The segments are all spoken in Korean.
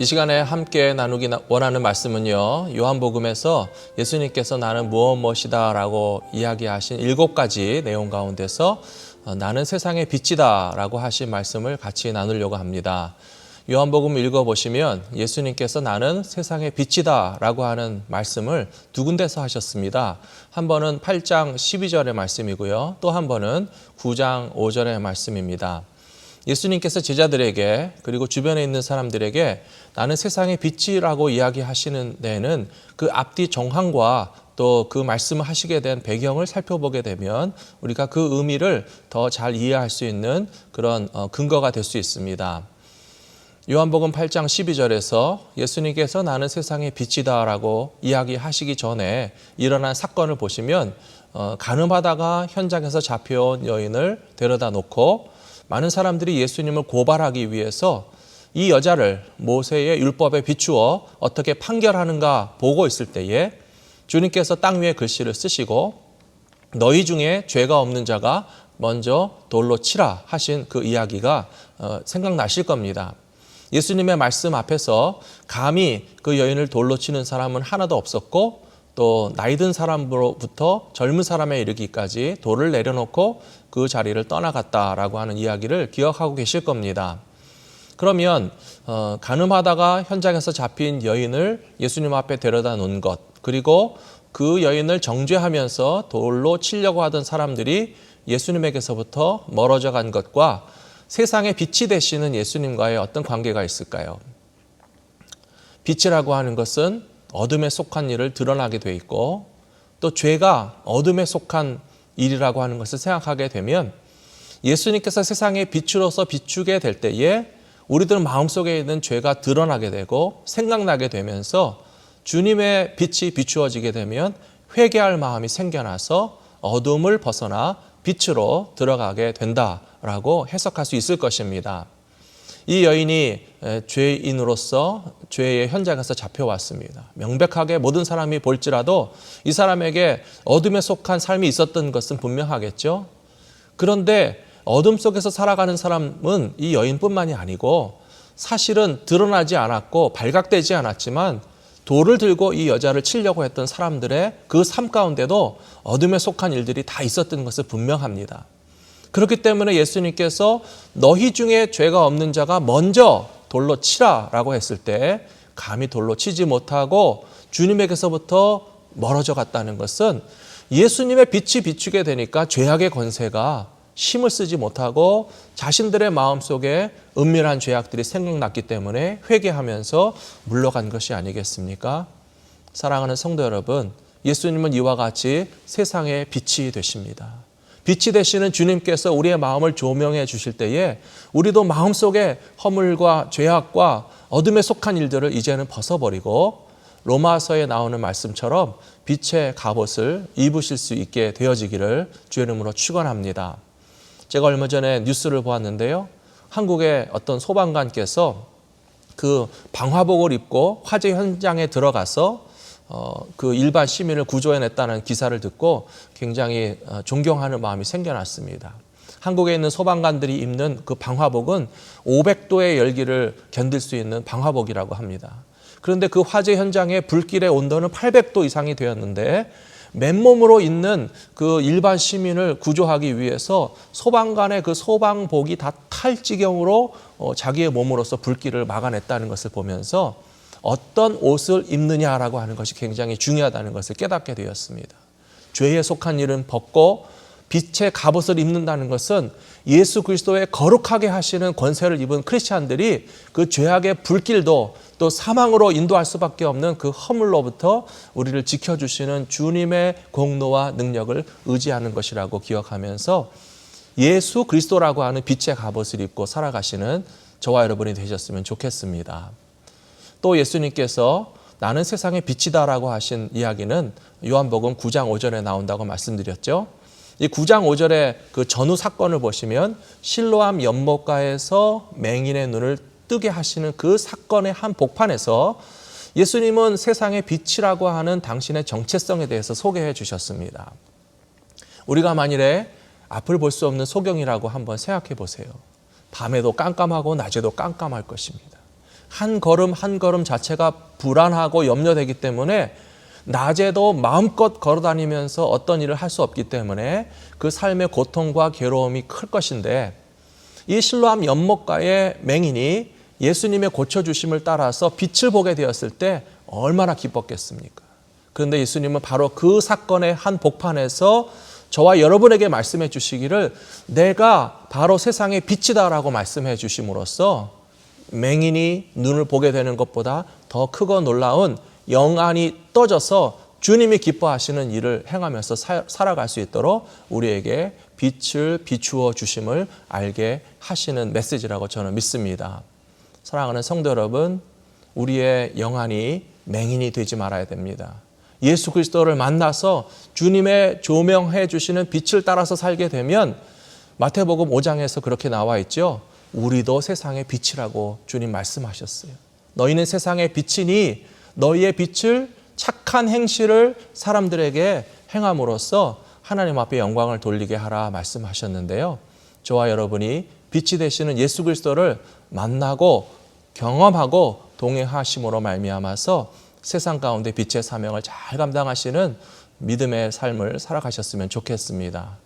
이 시간에 함께 나누기 원하는 말씀은요. 요한복음에서 예수님께서 나는 무엇 무엇이다라고 이야기하신 일곱 가지 내용 가운데서 어, 나는 세상의 빛이다라고 하신 말씀을 같이 나누려고 합니다. 요한복음 읽어보시면 예수님께서 나는 세상의 빛이다 라고 하는 말씀을 두 군데서 하셨습니다. 한 번은 8장 12절의 말씀이고요. 또 한 번은 9장 5절의 말씀입니다. 예수님께서 제자들에게 그리고 주변에 있는 사람들에게 나는 세상의 빛이라고 이야기하시는 데에는 그 앞뒤 정황과 또 그 말씀을 하시게 된 배경을 살펴보게 되면 우리가 그 의미를 더 잘 이해할 수 있는 그런 어, 근거가 될 수 있습니다. 요한복음 8장 12절에서 예수님께서 나는 세상의 빛이다라고 이야기하시기 전에 일어난 사건을 보시면 어, 가늠하다가 현장에서 잡혀온 여인을 데려다 놓고 많은 사람들이 예수님을 고발하기 위해서 이 여자를 모세의 율법에 비추어 어떻게 판결하는가 보고 있을 때에 주님께서 땅 위에 글씨를 쓰시고 너희 중에 죄가 없는 자가 먼저 돌로 치라 하신 그 이야기가 어, 생각나실 겁니다. 예수님의 말씀 앞에서 감히 그 여인을 돌로 치는 사람은 하나도 없었고 또 나이 든 사람으로부터 젊은 사람에 이르기까지 돌을 내려놓고 그 자리를 떠나갔다라고 하는 이야기를 기억하고 계실 겁니다. 그러면 어, 가늠하다가 현장에서 잡힌 여인을 예수님 앞에 데려다 놓은 것 그리고 그 여인을 정죄하면서 돌로 치려고 하던 사람들이 예수님에게서부터 멀어져 간 것과 세상의 빛이 되시는 예수님과의 어떤 관계가 있을까요? 빛이라고 하는 것은 어둠에 속한 일을 드러나게 돼 있고 또 죄가 어둠에 속한 일이라고 하는 것을 생각하게 되면 예수님께서 세상의 빛으로서 비추게 될 때에 우리들 마음속에 있는 죄가 드러나게 되고 생각나게 되면서 주님의 빛이 비추어지게 되면 회개할 마음이 생겨나서 어둠을 벗어나 빛으로 들어가게 된다라고 해석할 수 있을 것입니다. 이 여인이 죄인으로서 죄의 현장에서 잡혀왔습니다. 명백하게 모든 사람이 볼지라도 이 사람에게 어둠에 속한 삶이 있었던 것은 분명하겠죠. 그런데 어둠 속에서 살아가는 사람은 이 여인뿐만이 아니고 사실은 드러나지 않았고 발각되지 않았지만 돌을 들고 이 여자를 치려고 했던 사람들의 그 삶 가운데도 어둠에 속한 일들이 다 있었던 것을 분명합니다. 그렇기 때문에 예수님께서 너희 중에 죄가 없는 자가 먼저 돌로 치라라고 했을 때 감히 돌로 치지 못하고 주님에게서부터 멀어져 갔다는 것은 예수님의 빛이 비추게 되니까 죄악의 권세가 힘을 쓰지 못하고 자신들의 마음 속에 은밀한 죄악들이 생각났기 때문에 회개하면서 물러간 것이 아니겠습니까? 사랑하는 성도 여러분, 예수님은 이와 같이 세상의 빛이 되십니다. 빛이 되시는 주님께서 우리의 마음을 조명해 주실 때에 우리도 마음속에 허물과 죄악과 어둠에 속한 일들을 이제는 벗어버리고 로마서에 나오는 말씀처럼 빛의 갑옷을 입으실 수 있게 되어지기를 주의 이름으로 축원합니다. 제가 얼마 전에 뉴스를 보았는데요. 한국의 어떤 소방관께서 그 방화복을 입고 화재 현장에 들어가서 어, 그 일반 시민을 구조해냈다는 기사를 듣고 굉장히 어, 존경하는 마음이 생겨났습니다. 한국에 있는 소방관들이 입는 그 방화복은 500도의 열기를 견딜 수 있는 방화복이라고 합니다. 그런데 그 화재 현장의 불길의 온도는 800도 이상이 되었는데 맨몸으로 있는 그 일반 시민을 구조하기 위해서 소방관의 그 소방복이 다 탈 지경으로 어, 자기의 몸으로서 불길을 막아냈다는 것을 보면서 어떤 옷을 입느냐라고 하는 것이 굉장히 중요하다는 것을 깨닫게 되었습니다. 죄에 속한 일은 벗고 빛의 갑옷을 입는다는 것은 예수 그리스도의 거룩하게 하시는 권세를 입은 크리스찬들이 그 죄악의 불길도 또 사망으로 인도할 수밖에 없는 그 허물로부터 우리를 지켜주시는 주님의 공로와 능력을 의지하는 것이라고 기억하면서 예수 그리스도라고 하는 빛의 갑옷을 입고 살아가시는 저와 여러분이 되셨으면 좋겠습니다. 또 예수님께서 나는 세상의 빛이다라고 하신 이야기는 요한복음 9장 5절에 나온다고 말씀드렸죠. 이 9장 5절의 그 전후 사건을 보시면 실로암 연못가에서 맹인의 눈을 뜨게 하시는 그 사건의 한 복판에서 예수님은 세상의 빛이라고 하는 당신의 정체성에 대해서 소개해 주셨습니다. 우리가 만일에 앞을 볼 수 없는 소경이라고 한번 생각해 보세요. 밤에도 깜깜하고 낮에도 깜깜할 것입니다. 한 걸음 한 걸음 자체가 불안하고 염려되기 때문에 낮에도 마음껏 걸어 다니면서 어떤 일을 할 수 없기 때문에 그 삶의 고통과 괴로움이 클 것인데 이 실로암 연못가의 맹인이 예수님의 고쳐주심을 따라서 빛을 보게 되었을 때 얼마나 기뻤겠습니까? 그런데 예수님은 바로 그 사건의 한 복판에서 저와 여러분에게 말씀해 주시기를 내가 바로 세상의 빛이다라고 말씀해 주심으로써 맹인이 눈을 보게 되는 것보다 더 크고 놀라운 영안이 떠져서 주님이 기뻐하시는 일을 행하면서 사- 살아갈 수 있도록 우리에게 빛을 비추어 주심을 알게 하시는 메시지라고 저는 믿습니다. 사랑하는 성도 여러분, 우리의 영안이 맹인이 되지 말아야 됩니다. 예수 그리스도를 만나서 주님의 조명해 주시는 빛을 따라서 살게 되면 마태복음 5장에서 그렇게 나와 있죠. 우리도 세상의 빛이라고 주님 말씀하셨어요. 너희는 세상의 빛이니 너희의 빛을 착한 행실을 사람들에게 행함으로써 하나님 앞에 영광을 돌리게 하라 말씀하셨는데요. 저와 여러분이 빛이 되시는 예수 그리스도를 만나고 경험하고 동행하심으로 말미암아서 세상 가운데 빛의 사명을 잘 감당하시는 믿음의 삶을 살아가셨으면 좋겠습니다.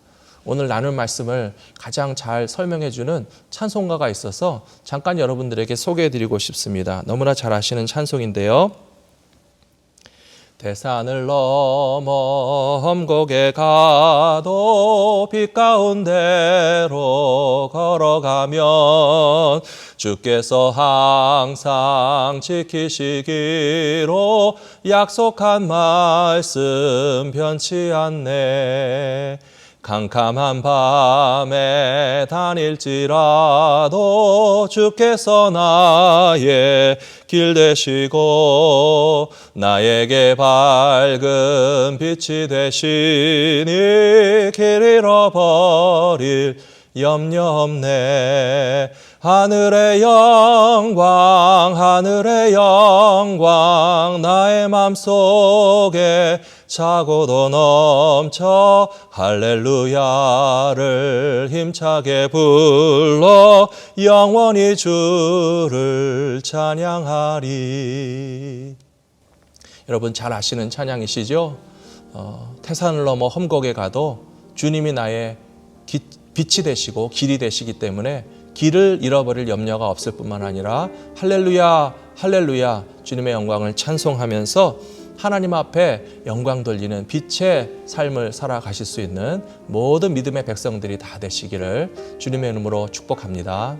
오늘 나눌 말씀을 가장 잘 설명해 주는 찬송가가 있어서 잠깐 여러분들에게 소개해 드리고 싶습니다. 너무나 잘 아시는 찬송인데요. 대산을 넘어 험곡에 가도 빛 가운데로 걸어가면 주께서 항상 지키시기로 약속한 말씀 변치 않네. 캄캄한 밤에 다닐지라도 주께서 나의 길 되시고 나에게 밝은 빛이 되시니 길 잃어버릴 염려 없네. 하늘의 영광 하늘의 영광 나의 맘속에 차고도 넘쳐 할렐루야를 힘차게 불러 영원히 주를 찬양하리 여러분 잘 아시는 찬양이시죠? 어, 태산을 넘어 험곡에 가도 주님이 나의 기- 빛이 되시고 길이 되시기 때문에 길을 잃어버릴 염려가 없을 뿐만 아니라 할렐루야 할렐루야 주님의 영광을 찬송하면서 하나님 앞에 영광 돌리는 빛의 삶을 살아가실 수 있는 모든 믿음의 백성들이 다 되시기를 주님의 이름으로 축복합니다.